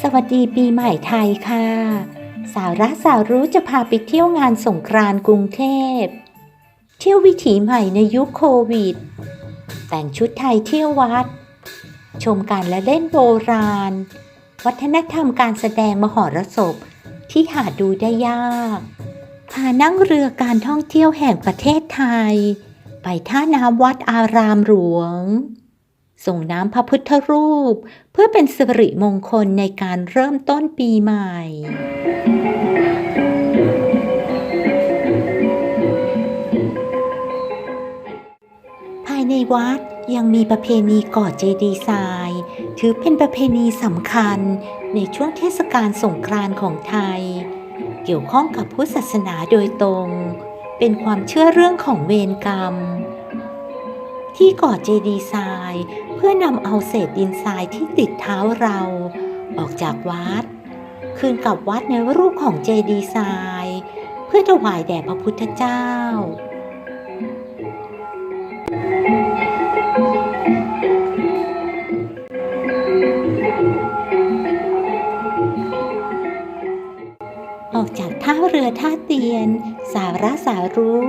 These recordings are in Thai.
สวัสดีปีใหม่ไทยค่ะ สาระสารู้จะพาไปเที่ยวงานสงกรานต์กรุงเทพ เที่ยววิถีใหม่ในยุคโควิด แต่งชุดไทยเที่ยววัด ชมการละเล่นโบราณ วัฒนธรรมการแสดงมหรสพที่หาดูได้ยาก พานั่งเรือการท่องเที่ยวแห่งประเทศไทย ไปท่าน้ำวัดอารามหลวง ส่งน้ำพระพุทธรูป เพื่อเป็นสิริมงคลในการเริ่มต้นปีใหม่ ภายในวัดยังมีประเพณีก่อเจดีย์ทราย ถือเป็นประเพณีสำคัญในช่วงเทศกาลสงกรานต์ของไทย เกี่ยวข้องกับพุทธศาสนาโดยตรง เป็นความเชื่อเรื่องของเวรกรรม ที่ก่อเจดีย์ทรายเพื่อนำเอาเศษดินทรายที่ติดเท้าเรา ออกจากวัด คืนกลับวัดในรูปของเจดีทราย เพื่อถวายแด่พระพุทธเจ้า ออกจากท่าเรือท่าเตียน สาระสารู้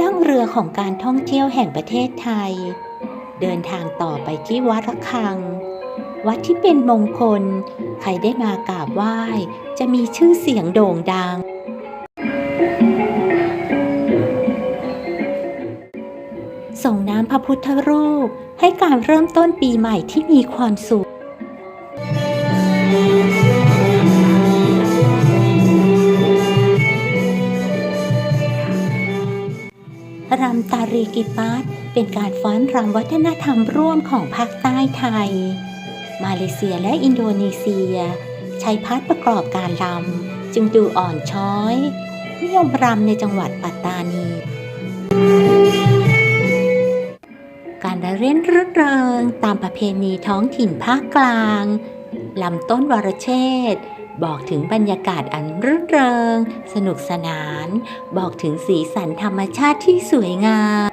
นั่งเรือของการท่องเที่ยวแห่งประเทศไทย เดินทางต่อไปที่วัดระฆัง วัดที่เป็นมงคล ใครได้มากราบไหว้ จะมีชื่อเสียงโด่งดัง ส่งน้ำพระพุทธรูปให้การเริ่มต้นปีใหม่ที่มีความสุขารีกิปัสเป็นการฟ้อนรำวัฒนธรรมร่วมของภาคใต้ไทย มาเลเซียและอินโดนีเซีย ใช้พัดประกอบการรำจึงดูอ่อนช้อย นิยมรำในจังหวัดปัตตานี การเล่นรื่นเริงตามประเพณีท้องถิ่นภาคกลางลำต้นวรเชษฐ์ บอกถึงบรรยากาศอันรื่นเริง สนุกสนาน บอกถึงสีสันธรรมชาติที่สวยงาม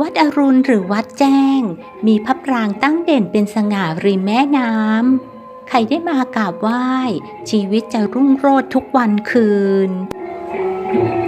วัดอรุณหรือวัดแจ้ง มีพระปรางตั้งเด่นเป็นสง่าริมแม่น้ำ ใครได้มากราบไหว้ ชีวิตจะรุ่งโรจน์ทุกวันคืนใน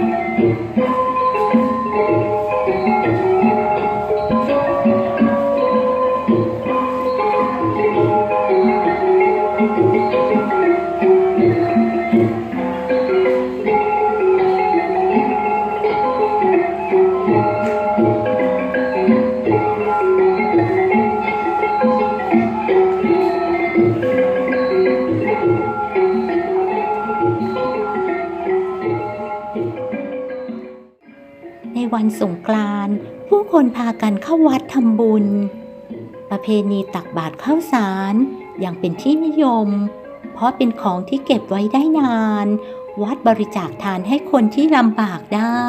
วันสงกรานต์ผู้คนพากันเข้าวัดทำบุญ ประเพณีตักบาตรข้าวสารยังเป็นที่นิยม เพราะเป็นของที่เก็บไว้ได้นาน วัดบริจาคทานให้คนที่ลำบากได้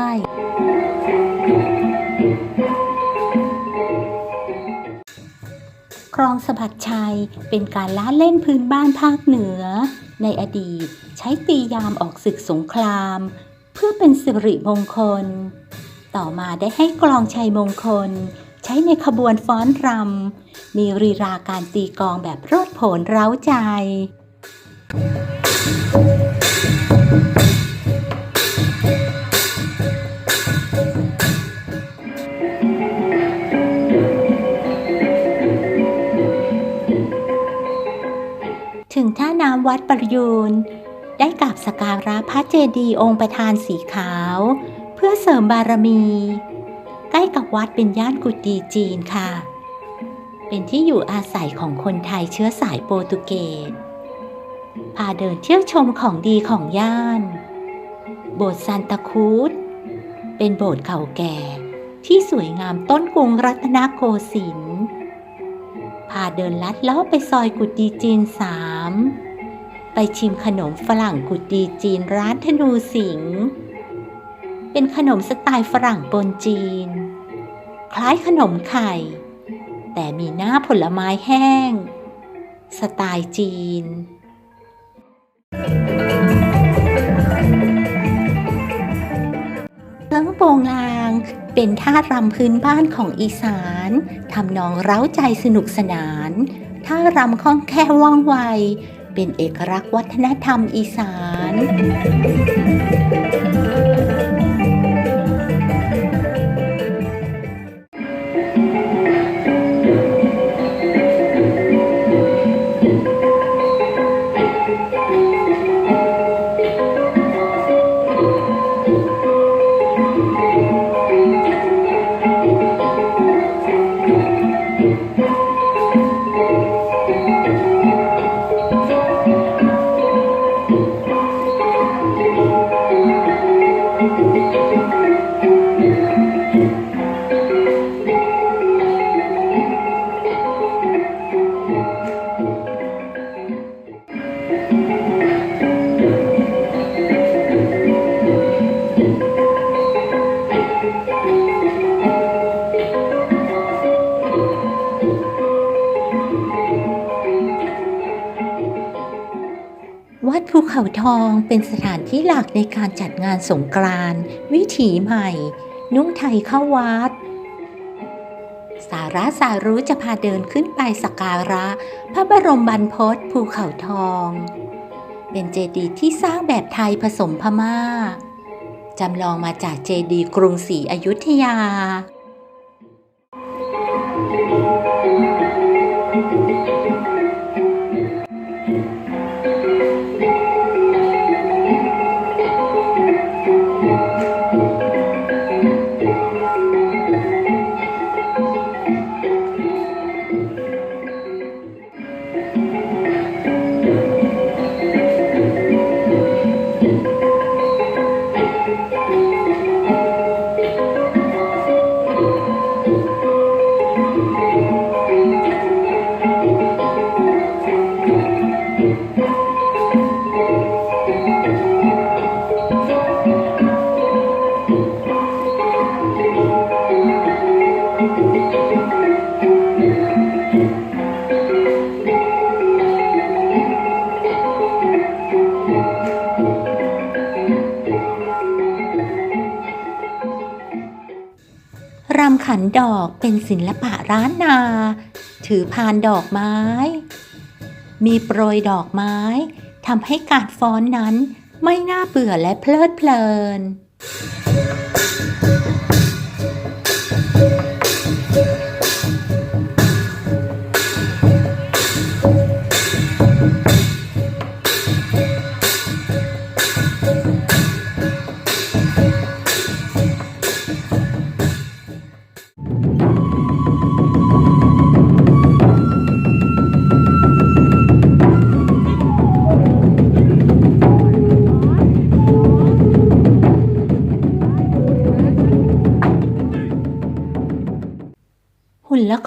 ครองสะบัดชัยเป็นการล้าเล่นพื้นบ้านภาคเหนือ ในอดีตใช้ตียามออกศึกสงคราม เพื่อเป็นสิริมงคล ต่อมาได้ให้กลองชัยมงคล ใช้ในขบวนฟ้อนรำ มีรีราการตีกองแบบโรดโผนเร้าใจ ถึงท่าน้ำวัดประยูน ได้กราบสการะพระเจดีย์องค์ประธานสีขาว เพื่อเสริมบารมี ใกล้กับวัดเป็นย่านกุฏิจีนค่ะ เป็นที่อยู่อาศัยของคนไทยเชื้อสายโปรตุเกสพาเดินเที่ยวชมของดีของย่าน โบสถ์ซานตาคูดเป็นโบสถ์เก่าแก่ที่สวยงามต้นกรุงรัตนโกสินทร์พาเดินลัดเลาะไปซอยกุฏิจีนสามไปชิมขนมฝรั่งกุฏิจีนร้านธนูสิงห์ เป็นขนมสไตล์ฝรั่งปนจีน คล้ายขนมไข่ แต่มีหน้าผลไม้แห้ง สไตล์จีน เครื่องโปงลางเป็นท่ารำพื้นบ้านของอีสานทำนองเร้าใจสนุกสนาน ท่ารำคล่องแค่วว่องไว เป็นเอกลักษณ์วัฒนธรรมอีสาน วัดภูเขาทองเป็นสถานที่หลักในการจัดงานสงกรานต์วิถีใหม่ นุ่งไทยเข้าวัด สาระสารู้จะพาเดินขึ้นไปสักการะ พระบรมบรรพตภูเขาทอง เป็นเจดีย์ที่สร้างแบบไทยผสมพม่าจำลองมาจากเจดีย์กรุงศรีอยุธยา ร ศิลปะร้านนา ถือพานดอกไม้ มีโปรยดอกไม้ทำให้การฟ้อนนั้นไม่น่าเบื่อและเพลิดเพลิน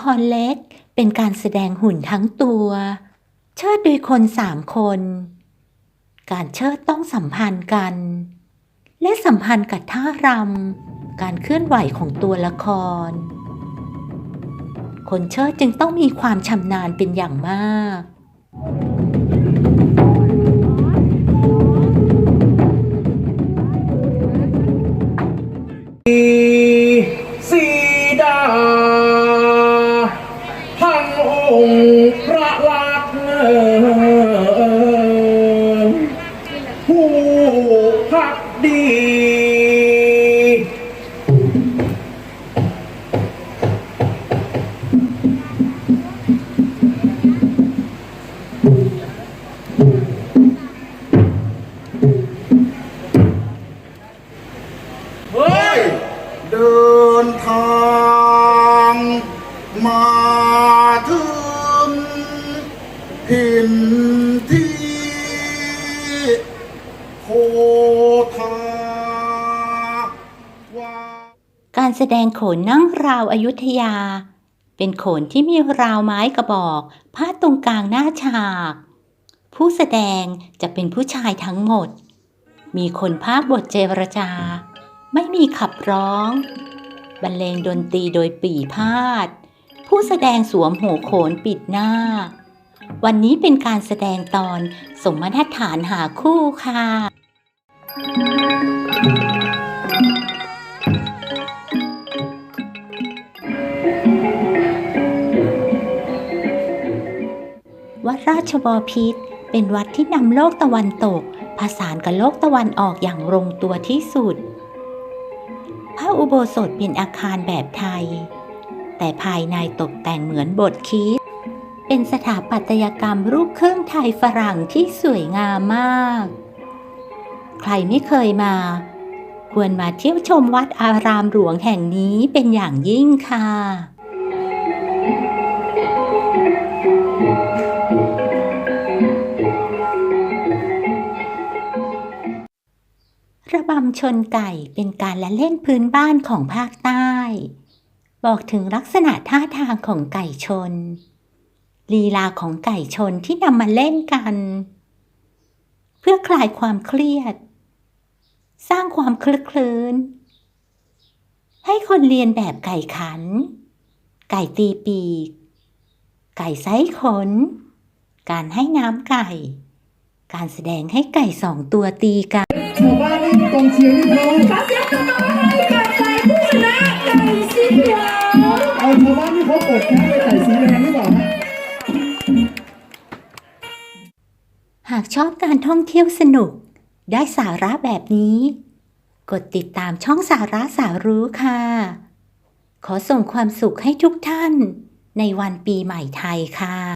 ครเล็ก เป็นการแสดงหุ่นทั้งตัว เชิดโดยคนสามคน การเชิดต้องสัมพันธ์กัน และสัมพันธ์กับท่ารำการเคลื่อนไหวของตัวละคร คนเชิดจึงต้องมีความชำนาญเป็นอย่างมาก โคทาวาการแสดงโขนนั่งราวอายุทยา เป็นโขนที่มีราวไม้กระบอกพาดตรงกลางหน้าฉาก ผู้แสดงจะเป็นผู้ชายทั้งหมด มีคนภาคบทเจรจา ไม่มีขับร้อง บรรเลงดนตรีโดยปี่พาด ผู้แสดงสวมหัวโขนปิดหน้า วันนี้เป็นการแสดงตอนสมณฐานหาคู่ค่ะ วัดราชบอพิษเป็นวัดที่นำโลกตะวันตก ผสานกับโลกตะวันออกอย่างลงตัวที่สุด พระอุโบสถเป็นอาคารแบบไทย แต่ภายในตกแต่งเหมือนบทคิด เป็นสถาปัตยกรรมรูปเครื่องไทยฝรั่งที่สวยงามมาก ใครไม่เคยมา ควรมาเที่ยวชมวัดอารามหลวงแห่งนี้เป็นอย่างยิ่งค่ะระบำชนไก่เป็นการละเล่นพื้นบ้านของภาคใต้ บอกถึงลักษณะท่าทางของไก่ชน ลีลาของไก่ชนที่นำมาเล่นกัน เพื่อคลายความเครียด สร้างความคลึกคลื้น ให้คนเรียนแบบไก่ขัน ไก่ตีปีก ไก่ไซขน การให้น้ำไก่ การแสดงให้ไก่สองตัวตีกันชาวบ้านนี่กองเชียร์นี่เขาขอเสียงปรบมือให้กับไก่ผู้ชนะไก่สีเขียวเอาชาวบ้านนี่เขาเปิดแค่ไปใส่สีแดงหรือเากชอบการท่องเที่ยวสนุก ได้สาระแบบนี้ กดติดตามช่องสาระสารู้ค่ะ ขอส่งความสุขให้ทุกท่าน ในวันปีใหม่ไทยค่ะ